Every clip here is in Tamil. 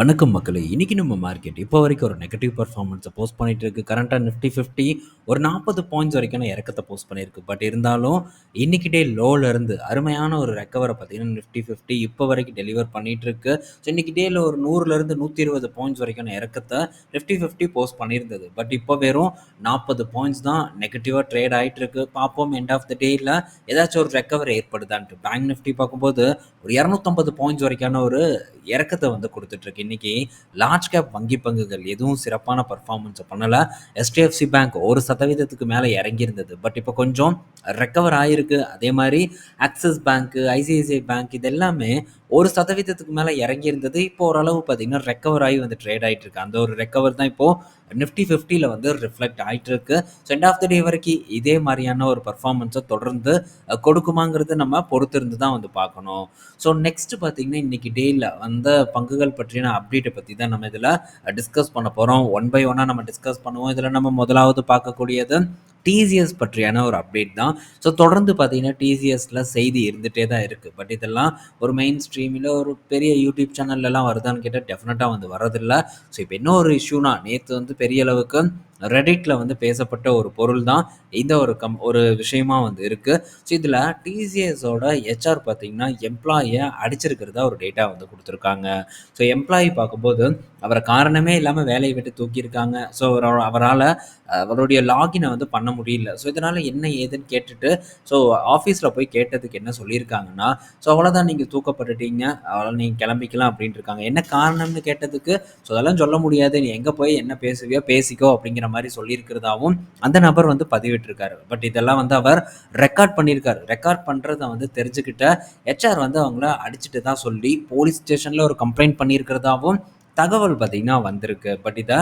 வணக்கம் மக்களே. இன்றைக்கி நம்ம மார்க்கெட் இப்போ வரைக்கும் ஒரு நெகட்டிவ் பர்ஃபார்மன்ஸை போஸ்ட் பண்ணிகிட்டு இருக்கு. கரண்ட்டாக நிஃப்டி ஃபிஃப்டி ஒரு நாற்பது பாயிண்ட்ஸ் வரைக்கும் இறக்கத்தை போஸ்ட் பண்ணியிருக்கு. பட் இருந்தாலும் இன்றைக்கிட்டே லோலேருந்து அருமையான ஒரு ரெக்கவரை பார்த்தீங்கன்னா நிஃப்டி ஃபிஃப்டி இப்போ வரைக்கும் டெலிவர் பண்ணிகிட்ருக்கு ஸோ இன்னைக்கு டேயில் ஒரு நூறுலேருந்து நூற்றி இருபது பாயிண்ட்ஸ் வரைக்கும் இறக்கத்தை நிஃப்டி ஃபிஃப்டி போஸ்ட் பண்ணியிருந்தது. பட் இப்போ வெறும் நாற்பது பாயிண்ட்ஸ் தான் நெகட்டிவாக ட்ரேட் ஆகிட்டு இருக்கு. பார்ப்போம் எண்ட் ஆஃப் த டேயில் ஏதாச்சும் ஒரு ரெக்கவர் ஏற்படுதான்ட்டு. பேங்க் நிஃப்டி பார்க்கும்போது ஒரு இரநூத்தம்பது பாயிண்ட்ஸ் வரைக்கான ஒரு இறக்கத்தை வந்து கொடுத்துட்ருக்கு இன்னைக்கு லார்ஜ் கேப் வங்கி பங்குகள் எதுவும் சிறப்பான பர்ஃபார்மன்ஸை பண்ணலை. எஸ்டிஎஃப்சி பேங்க் ஒரு சதவீதத்துக்கு மேலே இறங்கியிருந்தது. பட் இப்போ கொஞ்சம் ரெக்கவர் ஆகிருக்கு அதே மாதிரி ஆக்சிஸ் பேங்க்கு ஐசிஐசிஐ பேங்க் இது எல்லாமே ஒரு சதவீதத்துக்கு மேலே இறங்கியிருந்தது. இப்போ ஓரளவு பார்த்தீங்கன்னா ரெக்கவர் ஆகி வந்து ட்ரேட் ஆகிட்டு இருக்கு. அந்த ஒரு ரெக்கவர் தான் இப்போது நிஃப்டி ஃபிஃப்டியில் வந்து ரிஃப்ளெக்ட் ஆகிட்டு இருக்கு so end of the day வரைக்கும் இதே மாதிரியான ஒரு பர்ஃபார்மன்ஸை தொடர்ந்து கொடுக்குமாங்கிறது நம்ம பொறுத்திருந்து தான் வந்து பார்க்கணும். ஸோ நெக்ஸ்ட் பார்த்தீங்கன்னா இன்னைக்கு டேயில் வந்த பங்குகள் பற்றின அப்டேட்டை பற்றி தான் நம்ம இதில் டிஸ்கஸ் பண்ண போகிறோம் ஒன் பை ஒன்னாக நம்ம டிஸ்கஸ் பண்ணுவோம். இதில் நம்ம முதலாவது பார்க்கக்கூடியது டிசிஎஸ் பற்றியான ஒரு அப்டேட் தான். ஸோ தொடர்ந்து பார்த்தீங்கன்னா டிசிஎஸில் செய்தி இருந்துகிட்டே தான் இருக்குது பட் இதெல்லாம் ஒரு மெயின் ஸ்ட்ரீமில் ஒரு பெரிய யூடியூப் சேனல்லலாம் வருதான்னு கேட்டால் டெஃபினட்டாக வந்து வரதில்லை ஸோ இப்போ என்ன ஒரு இஷ்யூனா நேற்று வந்து பெரிய அளவுக்கு ரெடிட்டில் வந்து பேசப்பட்ட ஒரு பொருள் தான் இந்த ஒரு கம் ஒரு விஷயமா வந்து இருக்குது ஸோ இதில் டிசிஎஸோட ஹெச்ஆர் பார்த்தீங்கன்னா எம்ப்ளாயை அடிச்சிருக்கிறதா ஒரு டேட்டா வந்து கொடுத்துருக்காங்க. ஸோ எம்ப்ளாயி பார்க்கும்போது அவரை காரணமே இல்லாமல் வேலையை விட்டு தூக்கியிருக்காங்க. ஸோ அவரால் அவருடைய லாகினை வந்து பண்ண முடியல. ஸோ இதனால் என்ன ஏதுன்னு கேட்டுட்டு ஸோ ஆஃபீஸில் போய் கேட்டதுக்கு என்ன சொல்லியிருக்காங்கன்னா ஸோ அவ்வளோதான் நீங்கள் தூக்கப்பட்டுட்டீங்க. அவ்வளோ நீங்கள் கிளம்பிக்கலாம் அப்படின்ட்டு இருக்காங்க. என்ன காரணம்னு கேட்டதுக்கு ஸோ அதெல்லாம் சொல்ல முடியாது. நீ எங்கே போய் என்ன பேசுவியோ பேசிக்கோ அப்படிங்கிற மாதிரி சொல்லியிருக்கிறதாவும் அந்த நபர் வந்து பதிவிட்டிருக்காரு. பட் இதெல்லாம் வந்து அவர் ரெக்கார்ட் பண்ணியிருக்காரு. ரெக்கார்ட் பண்ணுறத வந்து தெரிஞ்சுக்கிட்ட ஹெச்ஆர் வந்து அவங்கள அடிச்சுட்டு தான் சொல்லி போலீஸ் ஸ்டேஷனில் ஒரு கம்ப்ளைண்ட் பண்ணியிருக்கிறதாவும் தகவல் பார்த்திங்கன்னா வந்திருக்கு. பட் இதை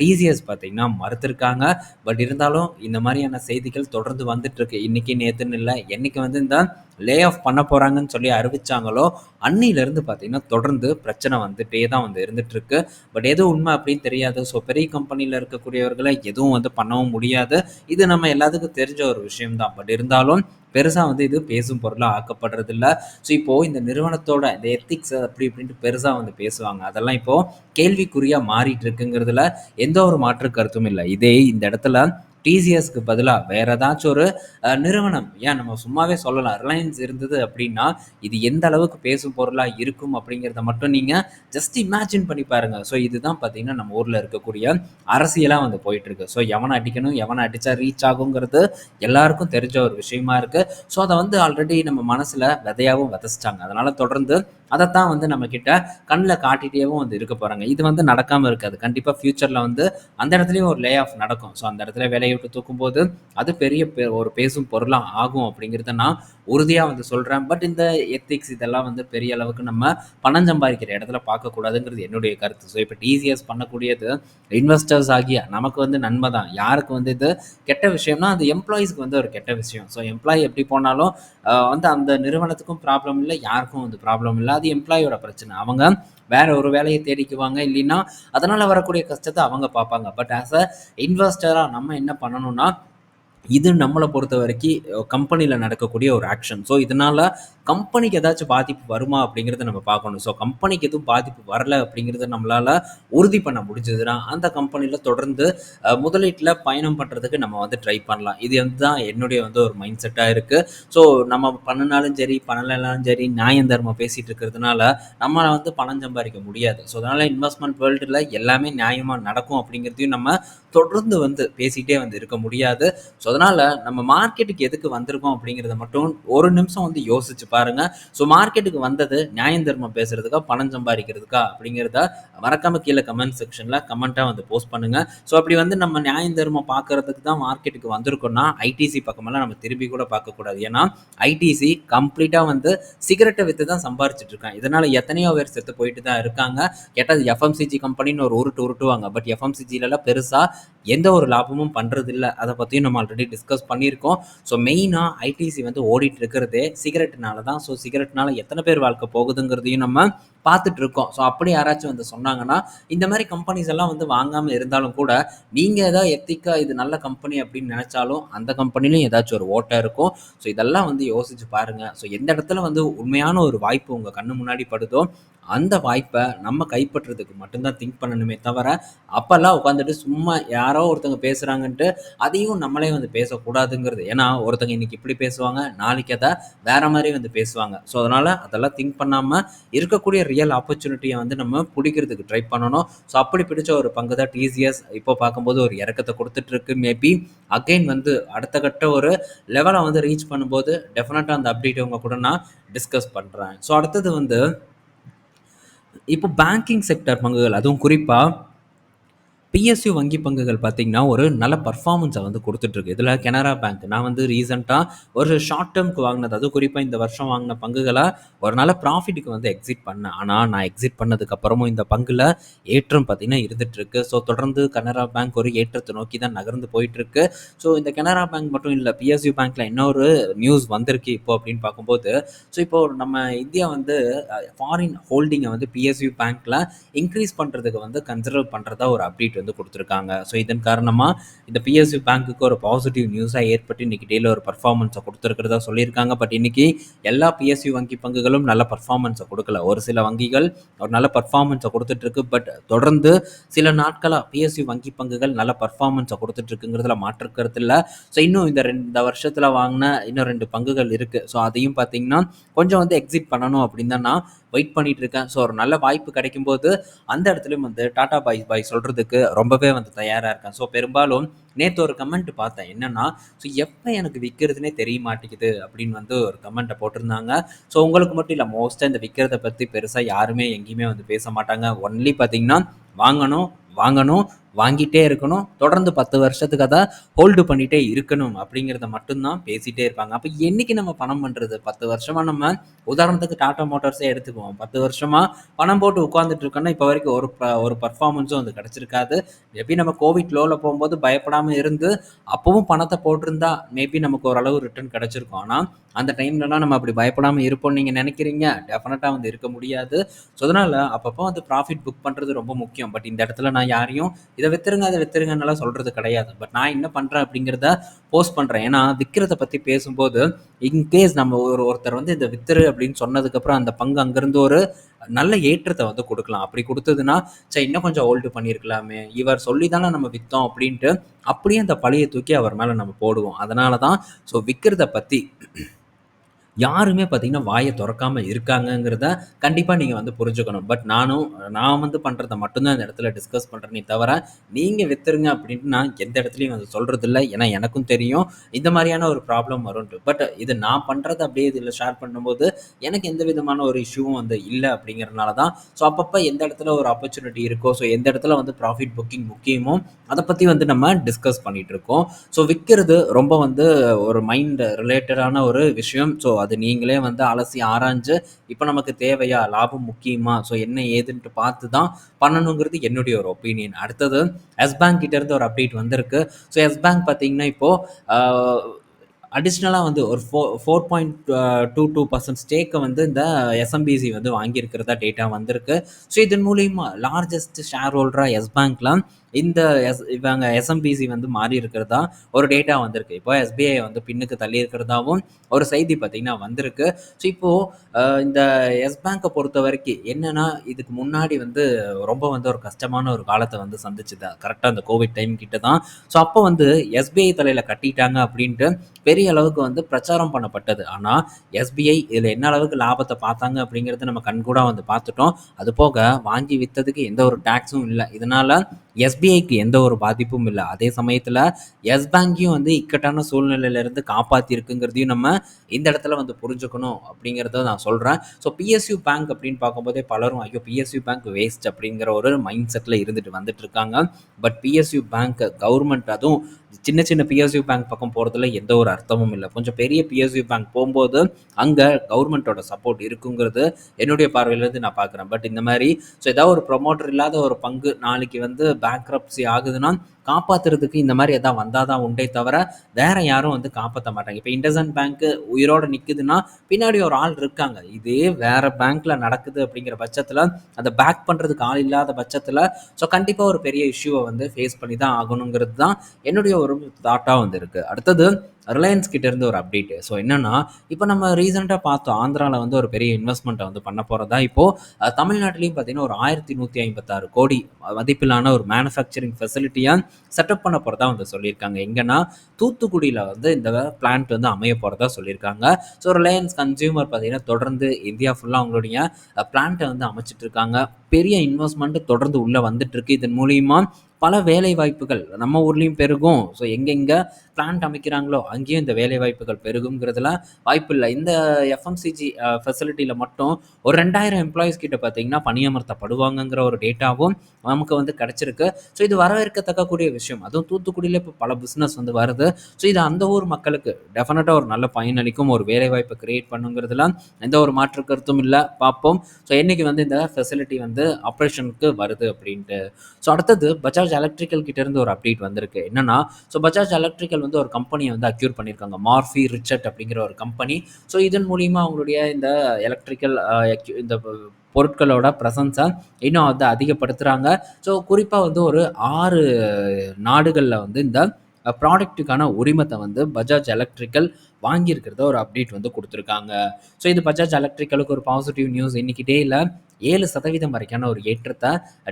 டிசிஎஸ் பார்த்திங்கன்னா மறுத்திருக்காங்க. பட் இருந்தாலும் இந்த மாதிரியான செய்திகள் தொடர்ந்து வந்துட்டுருக்கு. இன்றைக்கி நேற்றுன்னு இல்லை. என்னைக்கு வந்து இந்த லே ஆஃப் பண்ண போகிறாங்கன்னு சொல்லி அறிவிச்சாங்களோ அன்னிலேருந்து பார்த்தீங்கன்னா தொடர்ந்து பிரச்சனை வந்துட்டே தான் வந்து இருந்துகிட்ருக்கு பட் எது உண்மை அப்படின்னு தெரியாது. ஸோ பெரிய கம்பெனியில் இருக்கக்கூடியவர்களை எதுவும் வந்து பண்ணவும் முடியாது. இது நம்ம எல்லாத்துக்கும் தெரிஞ்ச ஒரு விஷயம்தான். பட் இருந்தாலும் பெருசாக வந்து இது பேசும் பொருளாக ஆக்கப்படுறது இல்லை ஸோ இப்போது இந்த நிறுவனத்தோட இந்த எத்திக்ஸ் அப்படி இப்படின்ட்டு பெருசாக வந்து பேசுவாங்க. அதெல்லாம் இப்போது கேள்விக்குறியாக மாறிட்டு இருக்குங்கிறதுல எந்த ஒரு மாற்று கருத்தும் இல்லை. இதே இந்த இடத்துல டிசிஎஸ்க்கு பதிலாக வேற ஏதாச்சும் ஒரு நிறுவனம் ஏன் நம்ம சும்மாவே சொல்லலாம் ரிலையன்ஸ் இருந்தது அப்படின்னா இது எந்த அளவுக்கு பேசும் பொருளாக இருக்கும் அப்படிங்கிறத மட்டும் நீங்கள் ஜஸ்ட் இமேஜின் பண்ணி பாருங்க. ஸோ இதுதான் பார்த்தீங்கன்னா நம்ம ஊரில் இருக்கக்கூடிய அரசியலாக வந்து போயிட்டு இருக்கு ஸோ எவனை அடிக்கணும் எவனை அடித்தா ரீச் ஆகுங்கிறது எல்லாருக்கும் தெரிஞ்ச ஒரு விஷயமா இருக்கு. ஸோ அதை வந்து ஆல்ரெடி நம்ம மனசில் விதையாகவும் விதைச்சிட்டாங்க. அதனால தொடர்ந்து அதைத்தான் வந்து நம்ம கிட்ட கண்ணில் காட்டிட்டேவும் வந்து இருக்க போகிறாங்க இது வந்து நடக்காமல் இருக்காது. கண்டிப்பாக ஃப்யூச்சரில் வந்து அந்த இடத்துலையும் ஒரு லே ஆஃப் நடக்கும். ஸோ அந்த இடத்துல வேலையை விட்டு தூக்கும்போது அது பெரிய பே- ஒரு பேசும் பொருளாக ஆகும் அப்படிங்கிறத நான் உறுதியாக வந்து சொல்கிறேன் பட் இந்த எத்திக்ஸ் இதெல்லாம் வந்து பெரிய அளவுக்கு நம்ம பணம் சம்பாதிக்கிற இடத்துல பார்க்கக்கூடாதுங்கிறது என்னுடைய கருத்து. ஸோ இப்போ டிசிஎஸ் பண்ணக்கூடியது இன்வெஸ்டர்ஸ் ஆகிய நமக்கு வந்து நன்மை தான். யாருக்கு வந்து இது கெட்ட விஷயம்னா அது எம்ப்ளாயீஸ்க்கு வந்து ஒரு கெட்ட விஷயம். ஸோ எம்ப்ளாயி எப்படி போனாலும் வந்து அந்த நிறுவனத்துக்கும் ப்ராப்ளம் இல்லை யாருக்கும் வந்து ப்ராப்ளம் இல்லை. அது எம்ப்ளாயோட பிரச்சனை. அவங்க வேற ஒரு வேலையை தேடிக்குவாங்க இல்லைன்னா அதனால் வரக்கூடிய கஷ்டத்தை அவங்க பார்ப்பாங்க. பட் ஆஸ் அ இன்வெஸ்டராக நம்ம என்ன பண்ணணும்னா இது நம்மளை பொறுத்த வரைக்கும் கம்பெனியில் நடக்கக்கூடிய ஒரு ஆக்ஷன் ஸோ இதனால் கம்பெனிக்கு ஏதாச்சும் பாதிப்பு வருமா அப்படிங்கிறத நம்ம பார்க்கணும். ஸோ கம்பெனிக்கு எதுவும் பாதிப்பு வரல அப்படிங்கிறத நம்மளால் உறுதி பண்ண முடிஞ்சதுன்னா அந்த கம்பெனியில் தொடர்ந்து முதலீட்டில் பயணம் பண்ணுறதுக்கு நம்ம வந்து ட்ரை பண்ணலாம். இது வந்து தான் என்னுடைய வந்து ஒரு மைண்ட் செட்டாக இருக்குது ஸோ நம்ம பண்ணினாலும் சரி பண்ணலைனாலும் சரி நியாயம் தர்மம் பேசிகிட்டு இருக்கிறதுனால நம்மளை வந்து பணம் சம்பாதிக்க முடியாது. ஸோ அதனால் இன்வெஸ்ட்மெண்ட் வேர்ல்டில் எல்லாமே நியாயமாக நடக்கும் அப்படிங்கிறதையும் நம்ம தொடர்ந்து வந்து பேசிகிட்டே வந்து இருக்க முடியாது. ஸோ அதனால் நம்ம மார்க்கெட்டுக்கு எதுக்கு வந்திருக்கோம் அப்படிங்கிறத மட்டும் ஒரு நிமிஷம் வந்து யோசிச்சு பாருங்க. ஸோ மார்க்கெட்டுக்கு வந்தது நியாயம் தர்மம் பேசுறதுக்கா பணம் சம்பாதிக்கிறதுக்கா அப்படிங்கிறத மறக்காம கீழே கமெண்ட் செக்ஷனில் கமெண்ட்டாக வந்து போஸ்ட் பண்ணுங்க. ஸோ அப்படி வந்து நம்ம நியாயம் தர்மம் பார்க்கறதுக்கு தான் மார்க்கெட்டுக்கு வந்திருக்கோம்னா ஐடிசி பக்கமெல்லாம் நம்ம திரும்பி கூட பார்க்கக்கூடாது ஏன்னா ஐடிசி கம்ப்ளீட்டாக வந்து சிகரெட்டை விற்று தான் சம்பாரிச்சிட்டு இருக்கான். இதனால் எத்தனையோ பேர் செத்து போயிட்டு தான் இருக்காங்க. கேட்டால் எஃப்எம்சிஜி கம்பெனின்னு ஒரு உருட்டு உருட்டுவாங்க. பட் எஃப்எம்சிஜிலலாம் பெருசாக எந்த ஒரு லாபமும் பண்ணுறதில்ல இல்லை அதை பற்றியும் நம்ம ஆல்ரெடி டிஸ்கஸ் பண்ணியிருக்கோம். ஸோ மெயினாக ஐடிசி வந்து ஓடிட்டு இருக்கிறதே சிகரெட்னால தான் ஸோ சிகரெட்னால எத்தனை பேர் வாழ்க்கை போகுதுங்கிறதையும் நம்ம பார்த்துட்டு இருக்கோம். ஸோ அப்படி யாராச்சும் வந்து சொன்னாங்கன்னா, இந்த மாதிரி கம்பெனிஸ் எல்லாம் வந்து வாங்காமல் இருந்தாலும் கூட, நீங்கள் ஏதாவது எத்திக்காக இது நல்ல கம்பெனி அப்படின்னு நினச்சாலும் அந்த கம்பெனிலையும் ஏதாச்சும் ஒரு ஓட்டை இருக்கும். ஸோ இதெல்லாம் வந்து யோசிச்சு பாருங்கள் ஸோ எந்த இடத்துல வந்து உண்மையான ஒரு வாய்ப்பு உங்கள் கண்ணு முன்னாடி படுதோ, அந்த வாய்ப்பை நம்ம கைப்பற்றுறதுக்கு மட்டும்தான் திங்க் பண்ணணுமே தவிர, அப்போல்லாம் உட்காந்துட்டு சும்மா யாரோ ஒருத்தவங்க பேசுகிறாங்கன்ட்டு அதையும் நம்மளே வந்து பேசக்கூடாதுங்கிறது. ஏன்னா, ஒருத்தங்க இன்னைக்கு இப்படி பேசுவாங்க, நாளைக்கு அதை வேற மாதிரி வந்து பேசுவாங்க. ஸோ அதனால் அதெல்லாம் திங்க் பண்ணாமல் இருக்கக்கூடிய ரியல் ஆப்பர்ச்சுனிட்டியை வந்து நம்ம பிடிக்கிறதுக்கு ட்ரை பண்ணணும். ஸோ அப்படி பிடிச்ச ஒரு பங்கு தான் டிசிஎஸ். இப்போ பார்க்கும்போது ஒரு இறக்கத்தை கொடுத்துட்ருக்கு மேபி அகைன் வந்து அடுத்த கட்ட ஒரு லெவலை வந்து ரீச் பண்ணும்போது, டெஃபினட்டாக அந்த அப்டேட் அவங்க கூட நான் டிஸ்கஸ் பண்ணுறேன் ஸோ அடுத்தது வந்து இப்போ பேங்கிங் செக்டார் பங்குகள், அதுவும் குறிப்பாக பிஎஸ்யூ வங்கி பங்குகள் பார்த்தீங்கன்னா, ஒரு நல்ல பர்ஃபார்மன்ஸை வந்து கொடுத்துட்ருக்கு இதில் கனரா பேங்க் நான் வந்து ரீசெண்டாக ஒரு ஷார்ட் டேர்முக்கு வாங்கினது அதுவும் குறிப்பாக இந்த வருஷம் வாங்கின பங்குகளை ஒரு நல்ல ப்ராஃபிட்டுக்கு வந்து எக்ஸிட் பண்ணேன். ஆனால் நான் எக்ஸிட் பண்ணதுக்கப்புறமும் இந்த பங்குல ஏற்றம் பார்த்தீங்கன்னா இருந்துகிட்ருக்கு ஸோ தொடர்ந்து கனரா பேங்க் ஒரு ஏற்றத்தை நோக்கி தான் நகர்ந்து போயிட்டுருக்கு. ஸோ இந்த கனரா பேங்க் மட்டும் இல்லை பிஎஸ்யூ பேங்க்கில் இன்னொரு நியூஸ் வந்திருக்கு இப்போ அப்படின்னு பார்க்கும்போது, ஸோ இப்போ நம்ம இந்தியா வந்து ஃபாரின் ஹோல்டிங்கை வந்து பிஎஸ்யூ பேங்க்கில் இன்க்ரீஸ் பண்ணுறதுக்கு வந்து கன்சிடர் பண்ணுறதா ஒரு அப்டேட் வந்து கொடுத்துருக்காங்க. ஸோ இதன் காரணமாக இந்த பிஎஸ்சி பேங்க்குக்கு ஒரு பாசிட்டிவ் நியூஸாக ஏற்பட்டு இன்னைக்கு டேல ஒரு பர்ஃபார்மன்ஸை கொடுத்துருக்கிறதா சொல்லியிருக்காங்க. பட் இன்னைக்கு எல்லா பிஎஸ்சி வங்கி பங்குகளும் நல்ல பர்ஃபார்மன்ஸை கொடுக்கல. ஒரு சில வங்கிகள் ஒரு நல்ல பர்ஃபார்மன்ஸை கொடுத்துட்ருக்கு பட் தொடர்ந்து சில நாட்களாக பிஎஸ்சி வங்கி பங்குகள் நல்ல பர்ஃபார்மன்ஸை கொடுத்துட்ருக்குங்கிறதுல மாற்றிருக்கிறது இல்லை. ஸோ இன்னும் இந்த ரெண்டு இந்த வருஷத்தில் வாங்கின இன்னும் ரெண்டு பங்குகள் இருக்குது ஸோ அதையும் பார்த்தீங்கன்னா, கொஞ்சம் வந்து எக்ஸிட் பண்ணணும் அப்படின்னு தான் நான் வெயிட் பண்ணிட்டு இருக்கேன். ஸோ ஒரு நல்ல வாய்ப்பு கிடைக்கும் போது அந்த இடத்துலயும் வந்து டாடா பாய் பாய் சொல்றதுக்கு ரொம்பவே வந்து தயாரா இருக்கேன். ஸோ பெரும்பாலும் நேற்று ஒரு கமெண்ட் பார்த்தேன். என்னன்னா, "ஸோ எப்போ எனக்கு விற்கிறதுனே தெரிய மாட்டேங்குது" அப்படின்னு வந்து ஒரு கமெண்ட்டை போட்டிருந்தாங்க. ஸோ உங்களுக்கு மட்டும் இல்லை மோஸ்ட்டாக இந்த விற்கிறத பற்றி பெருசாக யாருமே எங்கேயுமே வந்து பேச மாட்டாங்க. ஒன்லி பார்த்தீங்கன்னா, வாங்கணும், வாங்கணும், வாங்கிட்டே இருக்கணும். தொடர்ந்து 10 வருஷத்துக்கு அத ஹோல்டு பண்ணிட்டே இருக்கணும் அப்படிங்கிறத மட்டும்தான் பேசிகிட்டே பேசிட்டே இருப்பாங்க. அப்போ என்னைக்கு நம்ம பணம் பண்றது? 10 வருஷமா நம்ம உதாரணத்துக்கு டாடா மோட்டார்ஸே எடுத்துக்குவோம். 10 வருஷமா பணம் போட்டு உட்காந்துட்டு இருக்கோம்னா, இப்போ வரைக்கும் ஒரு ப ஒரு பெர்ஃபார்மன்ஸும் வந்து கிடைச்சிருக்காது. மேபி நம்ம கோவிட் லோவில் போகும்போது பயப்படாமல் இருந்து, அப்பவும் பணத்தை போட்டிருந்தா, மேபி நமக்கு ஓரளவு ரிட்டர்ன் கிடைச்சிருக்கும். ஆனால் அந்த டைம்லலாம் நம்ம அப்படி பயப்படாமல் இருப்போம்னு நீங்கள் நினைக்கிறீங்க டெஃபினட்டாக வந்து இருக்க முடியாது. ஸோ அதனால் அப்பப்போ வந்து ப்ராஃபிட் புக் பண்ணுறது ரொம்ப முக்கியம். பட் இந்த இடத்துல நான் யாரையும் இதை வித்துருங்க, அதை வித்துருங்கன்னெல்லாம் சொல்கிறது கிடையாது. பட் நான் என்ன பண்ணுறேன் அப்படிங்கிறத போஸ்ட் பண்ணுறேன் ஏன்னா, விற்கிறத பற்றி பேசும்போது, இன்கேஸ் நம்ம ஒரு ஒருத்தர் வந்து இந்த வித்துரு அப்படின்னு சொன்னதுக்கப்புறம், அந்த பங்கு அங்கேருந்து ஒரு நல்ல ஏற்றத்தை வந்து கொடுக்கலாம் அப்படி கொடுத்ததுன்னா சரி இன்னும் கொஞ்சம் ஹோல்டு பண்ணியிருக்கலாமே, இவர் சொல்லி தானே நம்ம விற்றோம் அப்படின்ட்டு, அப்படியே அந்த பழைய தூக்கி அவர் மேலே நம்ம போடுவோம். அதனால தான் ஸோ விற்கிறத பற்றி யாருமே பார்த்தீங்கன்னா, வாயை திறக்காமல் இருக்காங்கங்கிறத கண்டிப்பாக நீங்கள் வந்து புரிஞ்சுக்கணும். பட் நானும் நான் வந்து பண்ணுறத மட்டும்தான் இந்த இடத்துல டிஸ்கஸ் பண்ணுறேனே தவிர, நீங்கள் வித்துருங்க அப்படின்ட்டு நான் எந்த இடத்துலையும் வந்து சொல்கிறதில்ல ஏன்னா எனக்கும் தெரியும், இந்த மாதிரியான ஒரு ப்ராப்ளம் வரும் பட் இது நான் பண்ணுறது அப்படியே இதில் ஷேர் பண்ணும்போது, எனக்கு எந்த விதமான ஒரு இஷ்யூவும் வந்து இல்லை அப்படிங்கிறனால தான், ஸோ அப்பப்போ எந்த இடத்துல ஒரு ஆப்பர்ச்சுனிட்டி இருக்கோ, ஸோ எந்த இடத்துல வந்து ப்ராஃபிட் புக்கிங் முக்கியமோ, அதை பற்றி வந்து நம்ம டிஸ்கஸ் பண்ணிகிட்ருக்கோம் இருக்கோம். ஸோ விற்கிறது ரொம்ப வந்து ஒரு மைண்ட் ரிலேட்டடான ஒரு விஷயம். ஸோ அது நீங்களே வந்து அலசி ஆராய்ஞ்சு, இப்போ நமக்கு தேவையா? லாபம் முக்கியமா? ஸோ என்ன ஏதுன்ட்டு பார்த்து தான் பண்ணணுங்கிறது என்னுடைய ஒரு ஒப்பீனியன். அடுத்தது எஸ் பேங்க் கிட்டேருந்து ஒரு அப்டேட் வந்திருக்கு. ஸோ எஸ் பேங்க் பார்த்தீங்கன்னா, இப்போது அடிஷ்னலாக வந்து ஒரு ஃபோ 4.22% ஸ்டேக்க வந்து இந்த எஸ்எம்பிசி வந்து வாங்கியிருக்கிறதா டேட்டா வந்திருக்கு. ஸோ இதன் மூலியமா லார்ஜஸ்ட் ஷேர் ஹோல்டராக எஸ் பேங்க்கில் இந்த எஸ் இவங்க எஸ்எம்பிசி வந்து மாறி இருக்கிறதா ஒரு டேட்டா வந்திருக்கு. இப்போ எஸ்பிஐ வந்து பின்னுக்கு தள்ளி இருக்கிறதாவும் ஒரு செய்தி பார்த்தீங்கன்னா வந்திருக்கு. ஸோ இப்போது இந்த எஸ் பேங்க்கை பொறுத்த வரைக்கும் என்னென்னா இதுக்கு முன்னாடி வந்து ரொம்ப வந்து ஒரு கஷ்டமான ஒரு காலத்தை வந்து சந்திச்சுது. கரெக்டாக அந்த கோவிட் டைம் கிட்ட தான். ஸோ அப்போ வந்து எஸ்பிஐ தலையில் கட்டிட்டாங்க அப்படின்ட்டு பெரிய அளவுக்கு வந்து பிரச்சாரம் பண்ணப்பட்டது. ஆனால் எஸ்பிஐ இதில் என்ன அளவுக்கு லாபத்தை பார்த்தாங்க அப்படிங்கிறத நம்ம கண்கூடாக வந்து பார்த்துட்டோம். அது போக வாங்கி விற்றதுக்கு எந்த ஒரு டேக்ஸும் இல்லை இதனால் எஸ்பிஐக்கு எந்த ஒரு பாதிப்பும் இல்லை அதே சமயத்தில் எஸ் பேங்கையும் வந்து இக்கட்டான சூழ்நிலையில இருந்து நம்ம இந்த இடத்துல வந்து புரிஞ்சுக்கணும் அப்படிங்கிறத நான் சொல்கிறேன் ஸோ பிஎஸ்யூ பேங்க் அப்படின்னு பார்க்கும்போதே பலரும் ஐயோ! பிஎஸ்யூ பேங்க் வேஸ்ட் அப்படிங்கிற ஒரு மைண்ட் செட்டில் இருந்துட்டு வந்துட்டு இருக்காங்க. பட் பிஎஸ்யூ பேங்க் கவர்மெண்ட் அதுவும் சின்ன சின்ன பிஎஸ்யூ பேங்க் பக்கம் போகிறதுல எந்த ஒரு அர்த்தமும் இல்லை கொஞ்சம் பெரிய பிஎஸ்யூ பேங்க் போகும்போது அங்கே கவர்மெண்ட்டோட சப்போர்ட் இருக்குங்கிறது என்னுடைய பார்வையிலேருந்து நான் பார்க்குறேன். பட் இந்த மாதிரி ஸோ ஏதாவது ஒரு ப்ரொமோட்டர் இல்லாத ஒரு பங்கு நாளைக்கு வந்து பேங்க்ரப்சி ஆகுதுன்னா, காப்பாத்துறதுக்கு இந்த மாதிரி எதாவது வந்தால் தான் உண்டே தவிர வேற யாரும் வந்து காப்பாற்ற மாட்டாங்க. இப்போ இண்டசன் பேங்க்கு உயிரோடு நிற்குதுன்னா பின்னாடி ஒரு ஆள் இருக்காங்க. இதே வேற பேங்க்கில் நடக்குது அப்படிங்கிற பட்சத்தில் அதை பேக் பண்ணுறதுக்கு ஆள் இல்லாத பட்சத்தில் ஸோ கண்டிப்பாக ஒரு பெரிய இஷ்யூவை வந்து ஃபேஸ் பண்ணி தான் ஆகணுங்கிறது தான் என்னுடைய ஒரு தாட்டாக வந்து இருக்குது அடுத்தது ரிலையன்ஸ் கிட்ட இருந்து ஒரு அப்டேட் ஸோ என்னன்னா இப்போ நம்ம ரீசெண்டாக பார்த்தோம் ஆந்திராவில் வந்து ஒரு பெரிய இன்வெஸ்ட்மெண்ட்டை வந்து பண்ண போகிறதா இப்போது தமிழ்நாட்டிலையும் பார்த்தீங்கன்னா ஒரு ஆயிரத்தி நூற்றி ஐம்பத்தாறு கோடி மதிப்பிலான ஒரு மேனுஃபேக்சரிங் ஃபெசிலிட்டியாக செட்டப் பண்ண போகிறதா வந்து சொல்லியிருக்காங்க. எங்கன்னா தூத்துக்குடியில் வந்து இந்த பிளான்ட் வந்து அமைய போகிறதா சொல்லியிருக்காங்க. ஸோ ரிலையன்ஸ் கன்சியூமர் பார்த்தீங்கன்னா தொடர்ந்து இந்தியா ஃபுல்லாக அவங்களுடைய பிளான்ட்டை வந்து அமைச்சிட்டு இருக்காங்க. பெரிய இன்வெஸ்ட்மெண்ட் தொடர்ந்து உள்ளே வந்துட்டுருக்கு. இதன் மூலியமாக பல வேலை வாய்ப்புகள் நம்ம ஊர்லேயும் பெருகும். ஸோ எங்கெங்கே பிளான்ட் அமைக்கிறாங்களோ அங்கேயும் இந்த வேலை வாய்ப்புகள் பெருகுங்கிறதுல வாய்ப்பு இல்லை. இந்த எஃப்எம்சிஜி ஃபெசிலிட்டியில் மட்டும் ஒரு ரெண்டாயிரம் எம்ப்ளாயிஸ் கிட்ட பார்த்தீங்கன்னா பணியமர்த்தப்படுவாங்கங்கிற ஒரு டேட்டாவும் நமக்கு வந்து கிடச்சிருக்கு. ஸோ இது வரவேற்கத்தக்கக்கூடிய விஷயம். அதுவும் தூத்துக்குடியில் இப்போ பல பிஸ்னஸ் வந்து வருது. ஸோ இது அந்த ஊர் மக்களுக்கு டெஃபினட்டாக ஒரு நல்ல பயனளிக்கும் ஒரு வேலை வாய்ப்பை கிரியேட் பண்ணுங்கிறதுல எந்த ஒரு மாற்று கருத்தும் இல்லை. பார்ப்போம். ஸோ என்னைக்கு வந்து இந்த ஃபெசிலிட்டி வந்து ஆப்ரேஷனுக்கு வருது அப்படின்ட்டு. ஸோ அடுத்தது பஜாஜ் எலக்ட்ரிக்கல் கிட்டேருந்து ஒரு அப்டேட் வந்திருக்கு. என்னன்னா ஸோ பஜாஜ் எலக்ட்ரிக்கல் வந்து ஒரு கம்பெனியை வந்து அக்யூர் பண்ணியிருக்காங்க. மார்ஃபி ரிச்சர்ட் அப்படிங்கிற ஒரு கம்பெனி ஸோ இதன் மூலிமா அவங்களுடைய இந்த எலக்ட்ரிக்கல் இந்த பொருட்களோட ப்ரெசன்ஸை இன்னும் வந்து அதிகப்படுத்துகிறாங்க ஸோ குறிப்பாக வந்து ஒரு ஆறு நாடுகளில் வந்து இந்த ப்ராடக்ட்டுக்கான உரிமத்தை வந்து பஜாஜ் எலக்ட்ரிக்கல் வாங்கியிருக்கிறத ஒரு அப்டேட் வந்து கொடுத்துருக்காங்க. ஸோ இது பஜாஜ் எலக்ட்ரிக்கலுக்கு ஒரு பாசிட்டிவ் நியூஸ் இன்னைக்கு டேயில் ஏழு சதவீதம் வரைக்கான ஒரு ஏற்றத்தை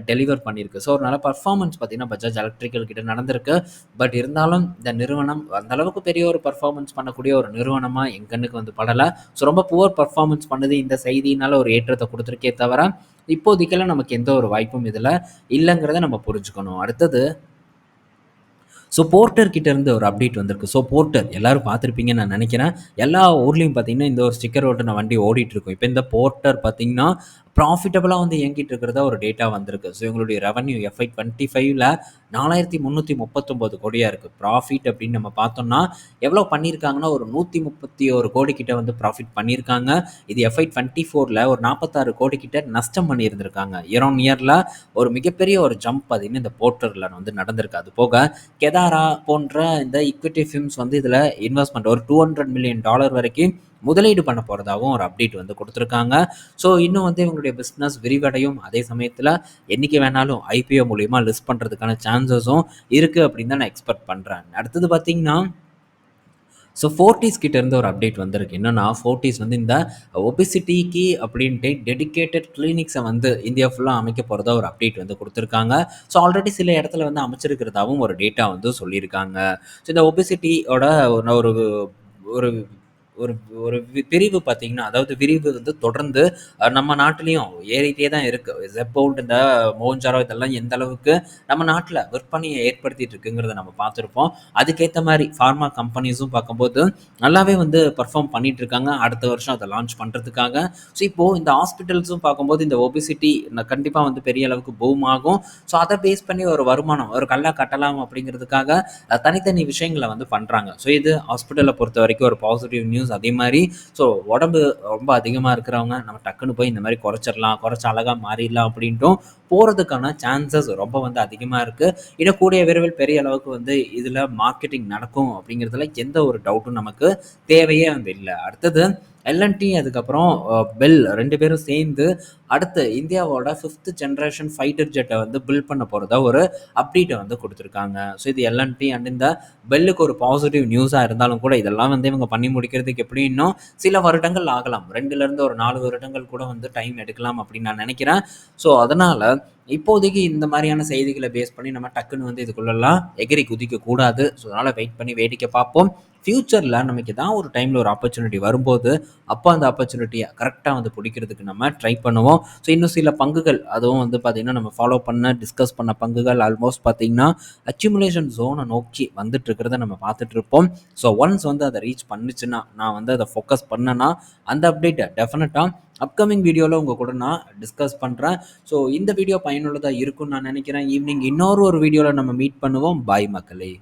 டெலிவர் பண்ணியிருக்கு. ஸோ ஒரு நல்ல பர்ஃபார்மன்ஸ் பார்த்தீங்கன்னா பஜாஜ் எலக்ட்ரிக்கல் கிட்ட நடந்திருக்கு. பட் இருந்தாலும் இந்த நிறுவனம் அந்த அளவுக்கு பெரிய ஒரு பர்ஃபார்மன்ஸ் பண்ணக்கூடிய ஒரு நிறுவனமாக என் கண்ணுக்கு வந்து படலை. ஸோ ரொம்ப புவர் பர்ஃபார்மன்ஸ் பண்ணது இந்த செய்தியினால ஒரு ஏற்றத்தை கொடுத்துருக்கே தவிர இப்போதைக்கெல்லாம் நமக்கு எந்த ஒரு வாய்ப்பும் இதில் இல்லைங்கிறத நம்ம புரிஞ்சுக்கணும். அடுத்தது ஸோ போர்ட்டர் கிட்டேருந்து ஒரு அப்டேட் வந்திருக்கு. ஸோ போர்ட்டர் எல்லாரும் பார்த்துருப்பீங்கன்னு நான் நினைக்கிறேன். எல்லா ஊர்லேயும் பார்த்தீங்கன்னா இந்த ஒரு ஸ்டிக்கர் ஓட்டின வண்டி ஓடிட்டு இருக்கும் இப்போ இந்த போர்ட்டர் பார்த்தீங்கன்னா ப்ராஃபிட்டபுளாக வந்து இயங்கிட்டு இருக்கிறதா ஒரு டேட்டா வந்திருக்கு. ஸோ இவங்களுடைய ரெவன்யூ எஃப்ஐ டுவெண்ட்டி ஃபைவ்ல நாலாயிரத்தி முந்நூற்றி முப்பத்தொம்போது கோடியாக இருக்குது ப்ராஃபிட் அப்படின்னு நம்ம பார்த்தோம்னா எவ்வளோ பண்ணியிருக்காங்கன்னா ஒரு நூற்றி முப்பத்தி ஒரு கோடிக்கிட்ட வந்து ப்ராஃபிட் பண்ணியிருக்காங்க. இது எஃப்ஐ டுவெண்ட்டி ஃபோரில் ஒரு நாற்பத்தாறு கோடிக்கிட்ட நஷ்டம் பண்ணியிருந்திருக்காங்க. இயர் ஆன் இயரில் ஒரு மிகப்பெரிய ஒரு ஜம்ப் அதுன்னு இந்த போர்ட்டரில் வந்து நடந்திருக்கு. அது போக கெதாரா போன்ற இந்த இக்விட்டி ஃபிம்ஸ் வந்து இதில் இன்வெஸ்ட்மெண்ட் ஒரு டூ ஹண்ட்ரட் மில்லியன் டாலர் வரைக்கும் முதலீடு பண்ண போகிறதாகவும் ஒரு அப்டேட் வந்து கொடுத்துருக்காங்க. ஸோ இன்னும் வந்து இவங்களுடைய பிஸ்னஸ் விரிவடையும். அதே சமயத்தில் என்றைக்கு வேணாலும் ஐபிஓ மூலிமா லிஸ்ட் பண்ணுறதுக்கான சான்சஸும் இருக்குது அப்படின்னு தான் நான் எக்ஸ்பெக்ட் பண்ணுறேன் அடுத்தது பார்த்திங்கன்னா ஸோ ஃபோர்ட்டிஸ் கிட்டேருந்து ஒரு அப்டேட் வந்திருக்கு. என்னென்னா ஃபோர்ட்டிஸ் வந்து இந்த ஒபிசிட்டிக்கு அப்படின்ட்டு டெடிக்கேட்டட் கிளினிக்ஸை வந்து இந்தியா ஃபுல்லாக அமைக்க போகிறதா ஒரு அப்டேட் வந்து கொடுத்துருக்காங்க. ஸோ ஆல்ரெடி சில இடத்துல வந்து அமைச்சிருக்கிறதாவும் ஒரு டேட்டா வந்து சொல்லியிருக்காங்க. ஸோ இந்த ஒபிசிட்டியோட ஒரு ஒரு ஒரு ஒரு பிரிவு பார்த்தீங்கன்னா அதாவது விரிவு வந்து தொடர்ந்து நம்ம நாட்டிலையும் ஏறிட்டே தான் இருக்குது ஜெப்போல்ட் இந்த மோகன்ஜாரோ இதெல்லாம் எந்த அளவுக்கு நம்ம நாட்டில் விற்பனையை ஏற்படுத்திட்டு இருக்குங்கிறத நம்ம பார்த்துருப்போம். அதுக்கேற்ற மாதிரி ஃபார்மா கம்பெனிஸும் பார்க்கும்போது நல்லாவே வந்து பர்ஃபார்ம் பண்ணிட்டு இருக்காங்க. அடுத்த வருஷம் அதை லான்ச் பண்ணுறதுக்காக ஸோ இப்போது இந்த ஹாஸ்பிட்டல்ஸும் பார்க்கும்போது இந்த ஒபிசிட்டி கண்டிப்பாக வந்து பெரிய அளவுக்கு பூம் ஆகும். ஸோ அதை பேஸ் பண்ணி ஒரு வருமானம் ஒரு கல்லா கட்டலாம் அப்படிங்கிறதுக்காக தனித்தனி விஷயங்களை வந்து பண்ணுறாங்க ஸோ இது ஹாஸ்பிட்டலை பொறுத்த வரைக்கும் ஒரு பாசிட்டிவ் நியூஸ் நியூஸ் அதே மாதிரி. ஸோ உடம்பு ரொம்ப அதிகமாக இருக்கிறவங்க நம்ம டக்குன்னு போய் இந்த மாதிரி குறைச்சிடலாம் குறைச்ச அழகாக மாறிடலாம் அப்படின்ட்டும் போகிறதுக்கான சான்சஸ் ரொம்ப வந்து அதிகமாக இருக்குது இன்னும் கூடிய விரைவில் பெரிய அளவுக்கு வந்து இதில் மார்க்கெட்டிங் நடக்கும் அப்படிங்கிறதுல எந்த ஒரு டவுட்டும் நமக்கு தேவையே வந்து இல்லை. அடுத்தது எல்என்டி அதுக்கப்புறம் பெல் ரெண்டு பேரும் சேர்ந்து அடுத்து இந்தியாவோட ஃபிஃப்த் ஜென்ரேஷன் ஃபைட்டர் ஜெட்டை வந்து பில்ட் பண்ண போகிறதா ஒரு அப்டேட்டை வந்து கொடுத்துருக்காங்க. ஸோ இது எல்என்டி அண்ட் இந்த பெல்லுக்கு ஒரு பாசிட்டிவ் நியூஸாக இருந்தாலும் கூட இதெல்லாம் வந்து இவங்க பண்ணி முடிக்கிறதுக்கு எப்படி இன்னும் சில வருடங்கள் ஆகலாம். ரெண்டுலேருந்து ஒரு நாலு வருடங்கள் கூட வந்து டைம் எடுக்கலாம் அப்படின்னு நான் நினைக்கிறேன். ஸோ அதனால் இப்போதைக்கு இந்த மாதிரியான செய்திகளை பேஸ் பண்ணி நம்ம டக்குன்னு வந்து இதுக்குள்ளெல்லாம் எகிரி குதிக்கக்கூடாது. ஸோ அதனால் வெயிட் பண்ணி வேடிக்கை பார்ப்போம். ஃப்யூச்சரில் நமக்கு தான் ஒரு டைமில் ஒரு ஆப்பர்ச்சுனிட்டி வரும்போது அப்போ அந்த ஆப்பர்ச்சுனிட்டியை கரெக்டாக வந்து பிடிக்கிறதுக்கு நம்ம ட்ரை பண்ணுவோம். ஸோ இன்னும் சில பங்குகள் அதுவும் வந்து பார்த்திங்கன்னா நம்ம ஃபாலோ பண்ண டிஸ்கஸ் பண்ண பங்குகள் ஆல்மோஸ்ட் பார்த்திங்கன்னா அக்யூமுலேஷன் ஜோனை நோக்கி வந்துட்டு இருக்கிறத நம்ம பார்த்துட்டு இருப்போம் ஸோ ஒன்ஸ் வந்து அதை ரீச் பண்ணுச்சுன்னா நான் வந்து அதை ஃபோக்கஸ் பண்ணேன்னா அந்த அப்டேட்டை டெஃபினட்டாக அப்கமிங் வீடியோவில் உங்கள் கூட நான் டிஸ்கஸ் பண்ணுறேன் ஸோ இந்த வீடியோ பயனுள்ளதாக இருக்கும்னு நான் நினைக்கிறேன். ஈவினிங் இன்னொரு ஒரு வீடியோவில் நம்ம மீட் பண்ணுவோம். பாய் மக்களே.